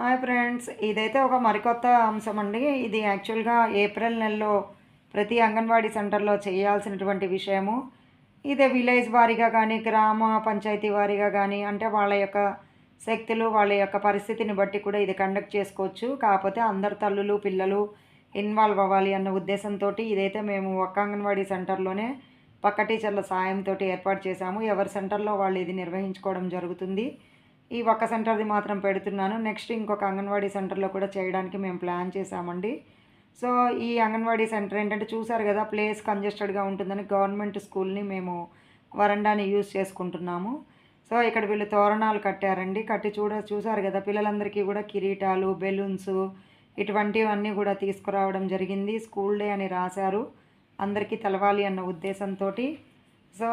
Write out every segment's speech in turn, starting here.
Hi friends ఇదైతే ఒక మరికొత్త అంశం అండి. ఇది యాక్చువల్గా ఏప్రిల్ నెలలో ప్రతి అంగన్వాడీ సెంటర్లో చేయాల్సినటువంటి విషయము. ఇదే విలేజ్ వారీగా కానీ గ్రామ పంచాయతీ వారీగా కానీ అంటే వాళ్ళ యొక్క శక్తులు వాళ్ళ యొక్క పరిస్థితిని బట్టి కూడా ఇది కండక్ట్ చేసుకోవచ్చు. కాకపోతే అందరు తల్లులు పిల్లలు ఇన్వాల్వ్ అవ్వాలి అన్న ఉద్దేశంతో ఇదైతే మేము ఒక్క అంగన్వాడీ సెంటర్లోనే పక్క టీచర్ల సాయంతో ఏర్పాటు చేశాము. ఎవరి సెంటర్లో వాళ్ళు ఇది నిర్వహించుకోవడం జరుగుతుంది. ఈ ఒక్క సెంటర్ది మాత్రం పెడుతున్నాను. నెక్స్ట్ ఇంకొక అంగన్వాడీ సెంటర్లో కూడా చేయడానికి మేము ప్లాన్ చేశామండి. సో ఈ అంగన్వాడీ సెంటర్ ఏంటంటే చూసారు కదా ప్లేస్ కంజెస్టెడ్గా ఉంటుందని గవర్నమెంట్ స్కూల్ని మేము వరండాని యూజ్ చేసుకుంటున్నాము. సో ఇక్కడ వీళ్ళు తోరణాలు కట్టారండి. కట్టి చూడ చూసారు కదా పిల్లలందరికీ కూడా కిరీటాలు బెలూన్స్ ఇటువంటివన్నీ కూడా తీసుకురావడం జరిగింది. స్కూల్ డే అని రాశారు. అందరికీ తెలవాలి అన్న ఉద్దేశంతో సో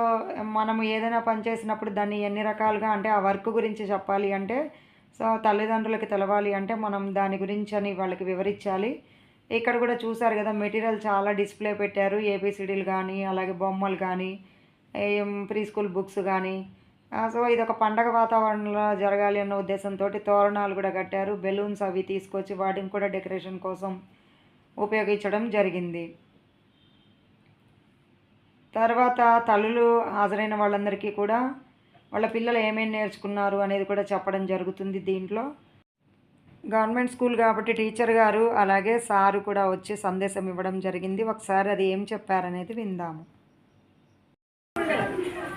మనము ఏదైనా పని చేసినప్పుడు దాన్ని ఎన్ని రకాలుగా అంటే ఆ వర్క్ గురించి చెప్పాలి అంటే సో తల్లిదండ్రులకి తెలవాలి అంటే మనం దాని గురించి అని వాళ్ళకి వివరించాలి. ఇక్కడ కూడా చూసారు కదా మెటీరియల్ చాలా డిస్ప్లే పెట్టారు. ఏబిసిడీలు కానీ అలాగే బొమ్మలు కానీ ఏం ప్రీ స్కూల్ బుక్స్ కానీ సో ఇది ఒక పండగ వాతావరణంలో జరగాలి అన్న ఉద్దేశంతో తోరణాలు కూడా కట్టారు. బెలూన్స్ అవి తీసుకొచ్చి వాటిని కూడా డెకరేషన్ కోసం ఉపయోగించడం జరిగింది. తర్వాత తల్లులు హాజరైన వాళ్ళందరికీ కూడా వాళ్ళ పిల్లలు ఏమేమి నేర్చుకున్నారు అనేది కూడా చెప్పడం జరుగుతుంది దీంట్లో. గవర్నమెంట్ స్కూల్ కాబట్టి టీచర్ గారు అలాగే సారు కూడా వచ్చి సందేశం ఇవ్వడం జరిగింది. ఒకసారి అది ఏం చెప్పారనేది విందాము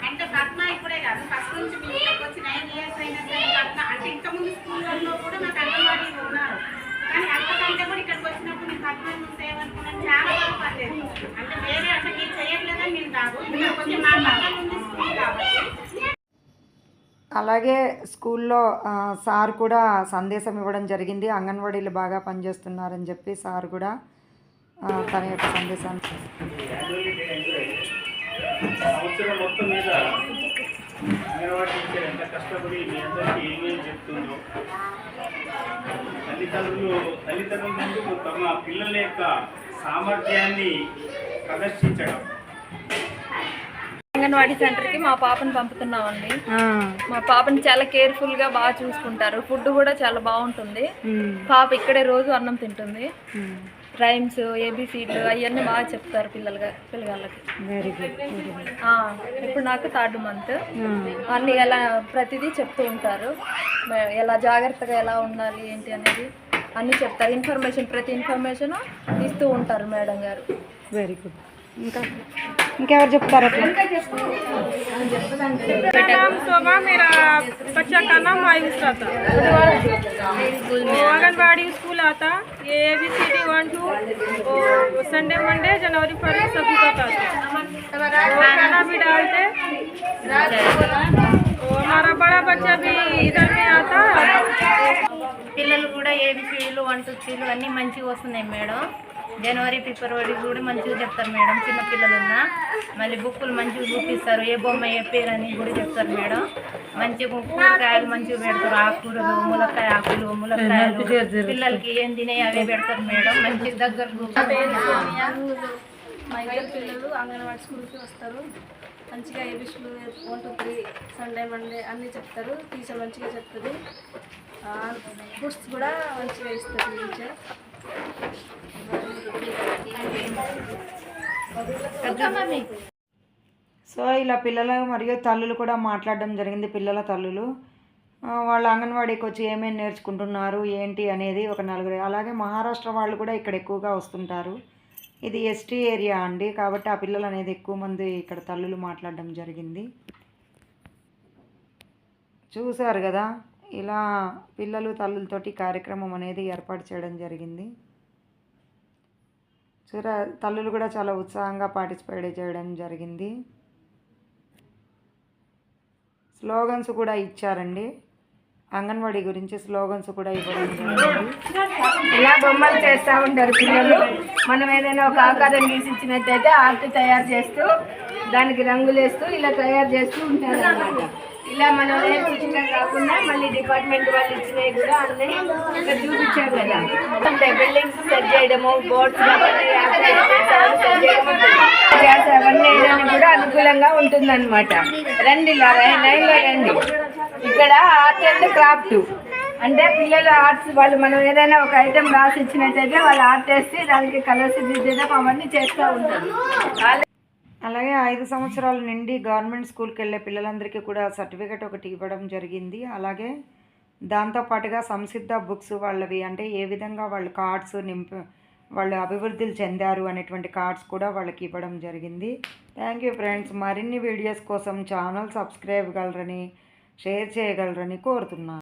అంటే పద్మ ఇప్పుడే కాదు ఫస్ట్ నుంచి మీ ఇంట్లోకి వచ్చి నైన్ ఇయర్స్ అయినా సరే పద్మ అంటే ఇంతకుముందు స్కూళ్ళల్లో కూడా నాకు అంగన్వాడీలు ఉన్నారు కానీ అంతకంటే కూడా ఇక్కడికి వచ్చినప్పుడు నేను పద్మ సేవ అనుకున్నాను చాలా బాగా పనిచేస్తుంది అంటే వేరే అంటే మీరు చేయట్లేదని నేను కాదు ఇక్కడికి వచ్చి మా పక్కన ఉంది స్కూల్ కాబట్టి అలాగే స్కూల్లో సార్ కూడా సందేశం ఇవ్వడం జరిగింది. అంగన్వాడీలు బాగా పనిచేస్తున్నారని చెప్పి సార్ కూడా తన యొక్క సందేశాన్ని సంవత్సరం మొత్తం మీద అంగన్వాడీ టీచర్ ఎంత కష్టపడి మీ అందరికీ ఏమేమి చెప్తుందో తల్లిదండ్రులు తల్లిదండ్రుల తమ పిల్లల యొక్క సామర్థ్యాన్ని ప్రదర్శించడం. అంగన్వాడీ సెంటర్కి మా పాపను పంపుతున్నామండి. మా పాపని చాలా కేర్ఫుల్గా బాగా చూసుకుంటారు. ఫుడ్ కూడా చాలా బాగుంటుంది. పాప ఇక్కడే రోజు అన్నం తింటుంది. రైమ్స్ ఏబిసిడ్లు అవన్నీ బాగా చెప్తారు పిల్లలుగా పిల్లగాళ్ళకి. వెరీ గుడ్ ఇప్పుడు నాకు థర్డ్ మంత్. అన్ని ఎలా ప్రతిదీ చెప్తూ ఉంటారు. ఎలా జాగ్రత్తగా ఎలా ఉండాలి ఏంటి అనేది అన్నీ చెప్తారు. ఇన్ఫర్మేషన్ ప్రతి ఇన్ఫర్మేషన్ ఇస్తూ ఉంటారు మేడం గారు. వెరీ గుడ్ ఇంకా ఇంకెవరు చెప్తారు అట్లా नाम शोभा मेरा बच्चा का नाम आयुष रहता वो आंगनबाड़ी स्कूल आता ये A B C D one two Sunday Monday जनवरी फरवरी सभी बताते वो खाना भी डालते वो हमारा बड़ा बच्चा भी इधर में आता పిల్లలు కూడా ఏబిసిడీలు వన్ టూ త్రీలు అన్నీ మంచిగా వస్తున్నాయి మేడం జనవరి ఫిబ్రవరి కూడా మంచిగా చెప్తారు మేడం. చిన్న పిల్లలు ఉన్నా మళ్ళీ బుక్కులు మంచిగా చూపిస్తారు. ఏ బొమ్మ ఏ పేరు అని కూడా చెప్తారు మేడం. మంచిగా కూరగాయలు మంచిగా పెడతారు. ఆకుకూరలు ములక్కాయ ఆకులు ములక్కాయలు. పిల్లలకి ఏం తినే అవే పెడతారు మేడం. మంచిగా దగ్గర మా ఇద్దరు పిల్లలు అంగన్వాడీ స్కూల్కి వస్తారు. మంచిగా ఏబిస్లు one two three Sunday Monday అన్నీ చెప్తారు. టీచర్ మంచిగా చెప్తుంది ఫుడ్స్ కూడా మంచిగా ఇస్తారు టీచర్. సో ఇలా పిల్లలు మరియు తల్లులు కూడా మాట్లాడడం జరిగింది పిల్లల తల్లులు. వాళ్ళు అంగన్వాడీకి వచ్చి ఏమేమి నేర్చుకుంటున్నారు ఏంటి అనేది ఒక నలుగురు. అలాగే మహారాష్ట్ర వాళ్ళు కూడా ఇక్కడ ఎక్కువగా వస్తుంటారు. ఇది ఎస్టీ ఏరియా అండి కాబట్టి ఆ పిల్లలు అనేది ఎక్కువ మంది ఇక్కడ తల్లులు మాట్లాడడం జరిగింది. చూశారు కదా? ఇలా పిల్లలు తల్లులతోటి కార్యక్రమం అనేది ఏర్పాటు చేయడం జరిగింది. చూర తల్లులు కూడా చాలా ఉత్సాహంగా పార్టిసిపేట్ చేయడం జరిగింది. స్లోగన్స్ కూడా ఇచ్చారండి. అంగన్వాడీ గురించి స్లోగన్స్ కూడా ఇవ్వడం ఇలా బొమ్మలు చేస్తూ ఉంటారు పిల్లలు. మనం ఏదైనా ఒక ఆకారం గీసిచ్చినట్టయితే ఆర్ట్ తయారు చేస్తూ దానికి రంగులు వేస్తూ ఇలా తయారు చేస్తూ ఉంటారు అన్నమాట ఇలా మనం నేర్పించడం కాకుండా మళ్ళీ డిపార్ట్మెంట్ వాళ్ళు ఇచ్చినవి కూడా అన్నీ ఇక్కడ చూపించాం కదా. అంటే బిల్డింగ్స్ సెట్ చేయడము బోర్డ్స్ సెట్ చేయడము గ్యాస్ అవన్నీ వేయడానికి కూడా అనుకూలంగా ఉంటుందన్నమాట. రండి ఇలా లైన్లో రండి. ఇక్కడ ఆర్ట్ అండ్ క్రాఫ్ట్. అంటే పిల్లలు ఆర్ట్స్ వాళ్ళు మనం ఏదైనా ఒక ఐటెం రాసి ఇచ్చినట్టయితే వాళ్ళు ఆర్ట్ వేసి దానికి కలర్స్ దిద్దడం అవన్నీ చేస్తూ ఉంటారు. అలాగే ఐదు సంవత్సరాల నుండి గవర్నమెంట్ స్కూల్కి వెళ్ళే పిల్లలందరికీ కూడా సర్టిఫికేట్ ఒకటి ఇవ్వడం జరిగింది. అలాగే దాంతోపాటుగా సంసిద్ధ బుక్స్ వాళ్ళవి అంటే ఏ విధంగా వాళ్ళు కార్డ్స్ నింప వాళ్ళు అభివృద్ధులు చెందారు అనేటువంటి కార్డ్స్ కూడా వాళ్ళకి ఇవ్వడం జరిగింది. Thank you friends. మరిన్ని వీడియోస్ కోసం ఛానల్ సబ్స్క్రైబ్ గలరని షేర్ చేయగలరని కోరుతున్నాను.